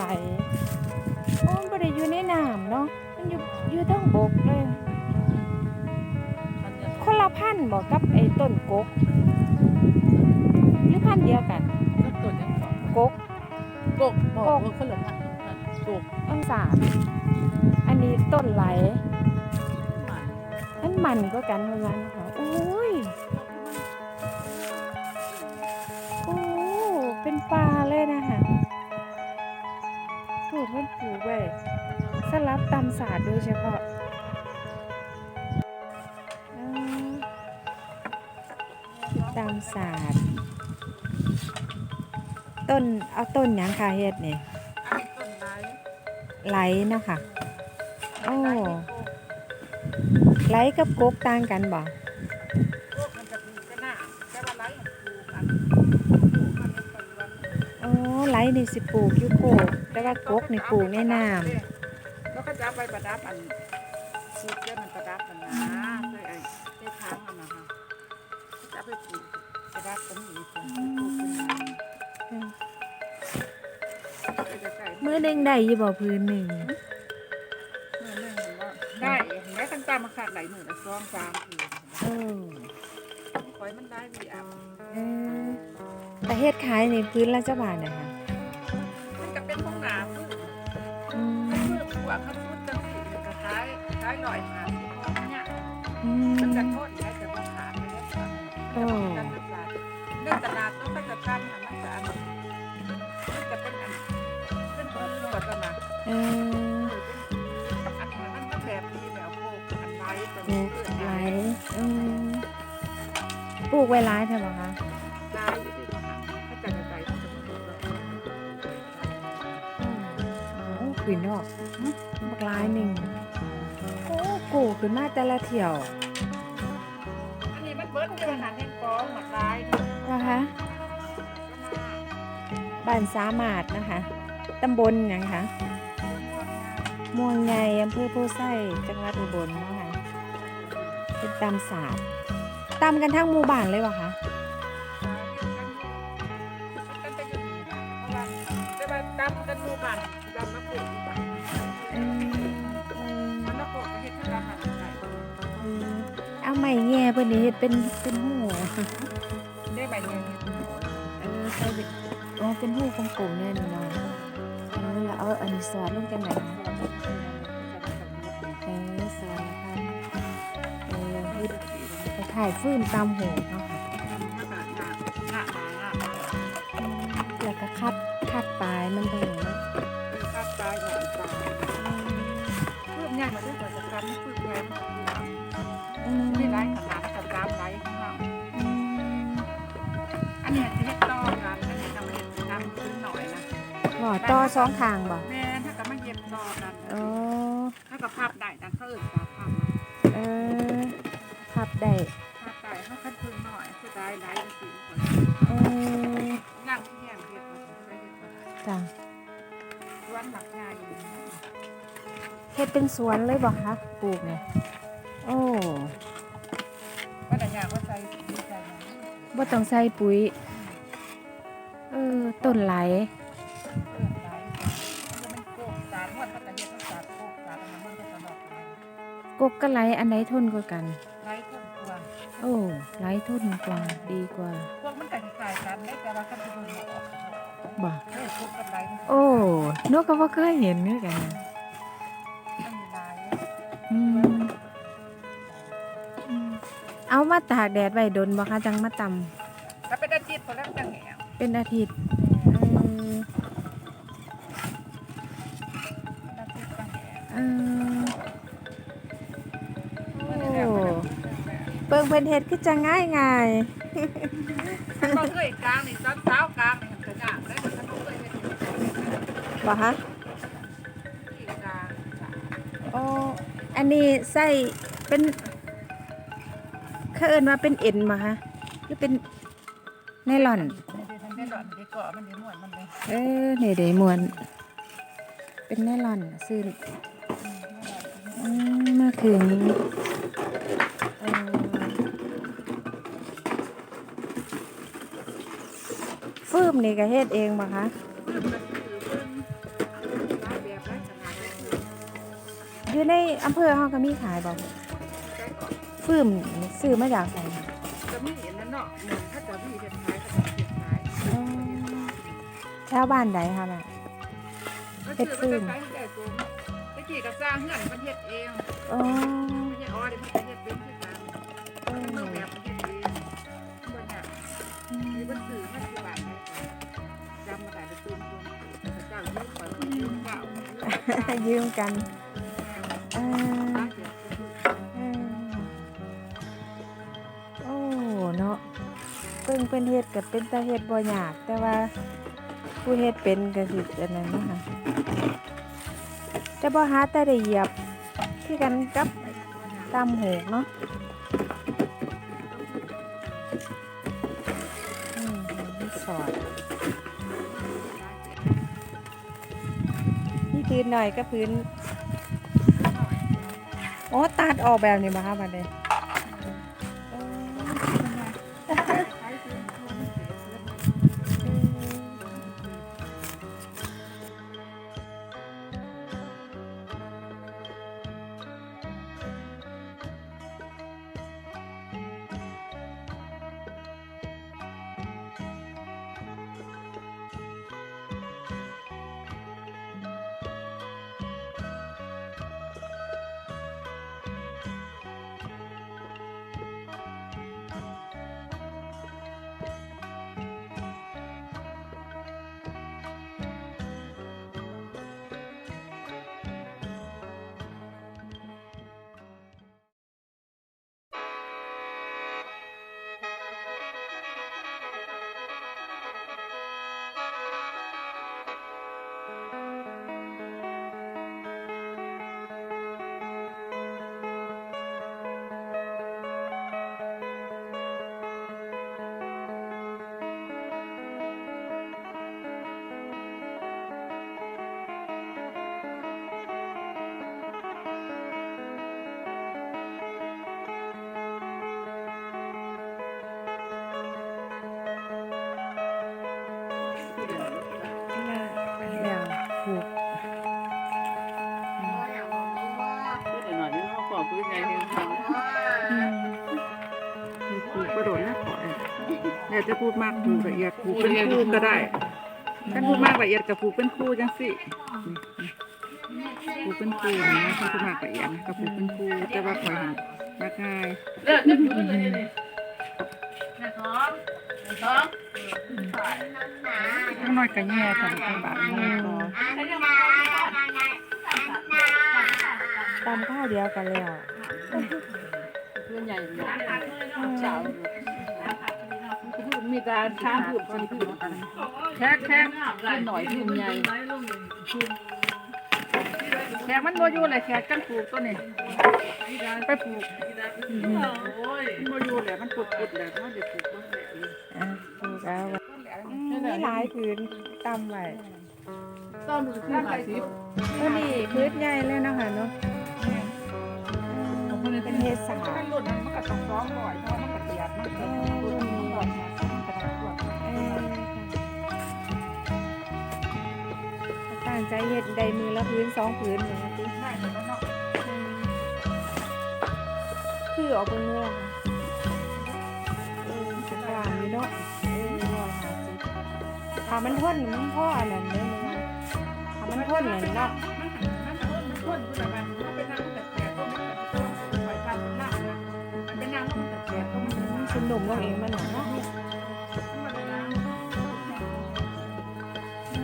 ไหลโอ้มันบ่ได้อยู่ในน้ำเนาะมันอยู่อยู่เทั้งบกเลยมันเนี่ยคนละพันธุ์บอกกับไอ้ต้นกก หรือพันธุ์เดียวกันก็ตัวยังสองกก กกบอกเออคนละพันพันกกองศาสตร์อันนี้ต้นไหลมันมันมันก็กันเหมือนกันค่ะโอ้ย โอ้ เป็นปลาเลยนะ คะปลูกมันปลูกไว้สลับตำศาสตร์โดยเฉพาะอืมตำศาสตร์ต้นเอาต้นหยังค่ะเฮ็ดนี่อันนี้ต้นไม้ไหลเนาะค่ะโอ้ไหลกับกกต่างกันบ่กกมันจะมีก็น่าแต่ว่าไม้มันปลูกอัน ไหลนี่สิปลูกอยู่โคกแต่ว่ากกนี่ปลูกในน้แล้วก็จะเอาไปประดับอันสูตรเจ้ามันประดับมันนะเคยไอ้ไอ้ทางมันนะคะจะเอาไปปลูกประดับตรงนี้ตรงนี้ปลูกเป็นน้ำไปใกล้ๆำมือหนึงได้อยู่บ่พื้นหนึ่งเมื่อเรื่องของว่าได้เห็นไหมตั้งตามาขาดไหลหมื่นละซองสามคืน เออ คอยมันได้ดีอะเออแต่เฮ็ดขายนี่พื้นละเจ้าบาทนะคะมันจะเป็นห้องน้ำอืมเพื่อผัวเขาพูดจังสี่กระท้ายท้ายลอยหาที่ห้องเนี่ยอืมันจะมโทษได้แต่มันขาดไปแล้วค่ะโอ้เรื่องตลาดต้องจัดการหามันจะอันมันจะเป็นอันเป็นตัวตัวตลาด เออ ไว้หลายใช่บ่คะได้อยู่ที่ว่าเขาจะใจเขาจะพูดว่าอืมโอ้ขึ้นเนาะบักหลายหนึ่งโอ้โกูขึ้นมาแต่ละเที่ยวอันนี้มันเบิร์ดเดือนหันแห่งกองหมักลายนี่ว่าคะบ้านสามารถนะคะ ตำบลหยังคะม่วงใหญ่อำเภอโพไส้จังหวัดอุบลนะคะเป็นตำศาสตร์ ตำกันทั้งหมู่บ้านเลยวะคะมันจะอยู่นี่นะเพราะว่าแต่ว่าดำกันดูบ้านดำมะกรูดบ้านออเออมันมะกรูดก็เฮ็ดที่ร้านหารไทยเออเอาใหม่แง่เพิ่นนี่เฮ็ดเป็นเป็นหูได้ใบเงินเออใส่เป็นอ๋อเป็นหูกลมๆเนี่ยนี่เนาะเออแล้วเอาอันนี้สอดลงจังไหนคะเออสอดนะคะเออเฮ็ด ถ่ายฟื้นตำหูเนาะค่ะแล้วก็คัดคัดปลายมันไปอย่างนี้อืมไม่ร้ายขนาดกับร้านไรข้างล่างอันนี้จะเฮ็ดต่อกันอันนี้ทำเฮ็ดทำขึ้นหน่อยนะต่อสองข้างบ่ เขาคัดพื้นหน่อยคือได้ได้สิคนเออนั่งที่แหงเฮ็ดมาได้เฮ็ดมาได้จ้ะวันหลักงานอยู่เฮ็ดเป็นสวนเลยบ่คะปลูกเนี่ยโอ้ว่าแต่อยากว่าใจดีใจนะบ่ต้องใส่ปุ๋ยเออต้นไหลเอื่นได้มันโกกสารวันเขาจะเฮ็ดเขาสารโกกสารมันมันก็ตลอดไปกกกับไหลอันไหนทนกว่ากันไร้ต้นตัว โอ้ไหลทนกว่าดีกว่าพวกมันแต่งขายกันได้แต่ว่าคันที่มันออกบ่เออพวกกันไรมันโอ้นกก็บ่เคยเห็นเหมือนกันนะมันมีลายอืมอืมเอามาตากแดดไว้ดนบ่คะจังมาตำถ้าเป็นอาทิตย์พอแล้วจะแหงเป็นอาทิตย์เออ เบิ่งเพิ่นเฮ็ดคือจะง่ายง่ายมันก็เคยกลางนี่ตอนเช้ากลางนี่มันก็ยากได้มันก็เคยเห็นๆบ่คะที่กลางโอ้อันนี้ใส่เป็นเขาเอิ้นว่าเป็นเอ็นบ่คะหรือเป็นไนลอนมันได้หลอนมันได้เกาะมันได้นวดมันได้เออนี่เด้มวน เป็นไนลอนซื้ออืมมาถึงเออ ฟืมนี่ก็เฮ็ดเองบ่คะอยู่ในอำเภอเฮาก็มีขายบ่ฟื้มซื้อมาจากไสก็มีอันนั้นเนาะถ้าจะมีเฮ็ดขายก็เฮ็ดชาวบ้านใดคะแม่เฮ็ดฟืมตะกี้ก็สร้างเฮือนมันเฮ็ดเองอ๋อ ยืมกันเออบ้านเออโอ้เนาะเพิ่งเป็นเฮ็ดกับเป็นตาเฮ็ดบ่ยาก แต่ว่าผู้เฮ็ดเป็นก็สิอันนั้นเนาะคะแต่บ่หาแต่ได้เหยียบคือกันกับตำโหกเนาะีพื้นหน่อยก็พื้น โอ้ตัดออกแบบนี้มาคะบัดนี้ กระโดดนะขออยากจะพูดมากผูกละเอียดผูกเป็นคู่ก็ได้ถ้าพูดมากละเอียดกับผูกเป็นคู่จังสิผูกเป็นคู่นะถ้าพูดมากละเอียดนะกับผูกเป็นคู่แต่ว่าคอยหันมากง่ายเลิกจะอยู่เลยนี่แม่ท้องท้องข้างน้อยก็แย่ทำข้างบาทแย่พอตำข้าวเดียวกันแล้วเพื่ อนใหญ่ใหญ่สามีการช้าผืนคนผืนแค่แค่ขึ้นหน่อยผืนใหญ่แขกมันโมยูเลยแขกกันปลูกตัวนี้ไปปลูกโอ้ยโมยูเลยมันปุดปุดเลยมันเดี๋ยวปลูกมันและเลยอะผูกเอาไมมีหลายพื้นตำไว้ต้มคือหาสิบตัวนี้พื้นใหญ่เลยนะคะเนาะ เป็นเฮ็ดสาถ้าหลุดมันก็ต้องฟ้องบ่อยเพราะมันกระเทียมมันเกิดหลุดมันก่อนนะมันกระด้างก่อนเออต่างใจเฮ็ดได้มือละพื้นสองพื้นเหมือนกันติง่ายเลยเนาะอืมคือออกเบิ่งเนื้อค่ะกลางอยู่เนาะถ้ามันทนมันพ่ออันนั้นเด้อมึงว่าถ้ามันทนนั่นเนาะ เป็นมันน้ำสนุกลงเองมันนะเนาะ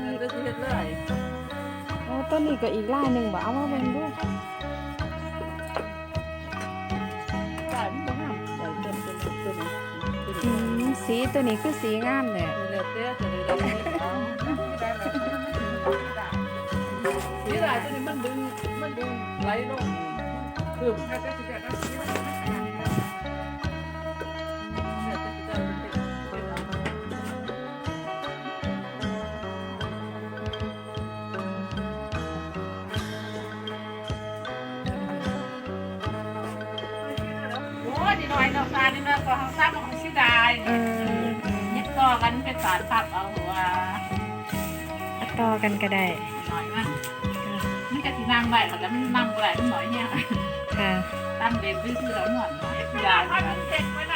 มันจะเฮ็ดเลยโอ้ต้นนี้ก็อีกล่ายหนึ่งบ่เอามาเบิ่งดูใช่มันเป็นน้ำใส่เกล็ดเป็นตุ่มสีตัวนี้คือสีงามเนี่ยเลือดเต้จะได้รับนี่ได้ตัวนี้มันดึง มันดึงไหลลงคือถ้าจะจะ สารพับเอาหัวต่อกันก็ได้หน่อยมันมันจะสินั่งได้เขาจะนั่งได้หน่อยเนี่ยค่ะตั้งเด่นซื่อๆแล้วหน่อยยายถ้ามันเสร็จไปแล้ว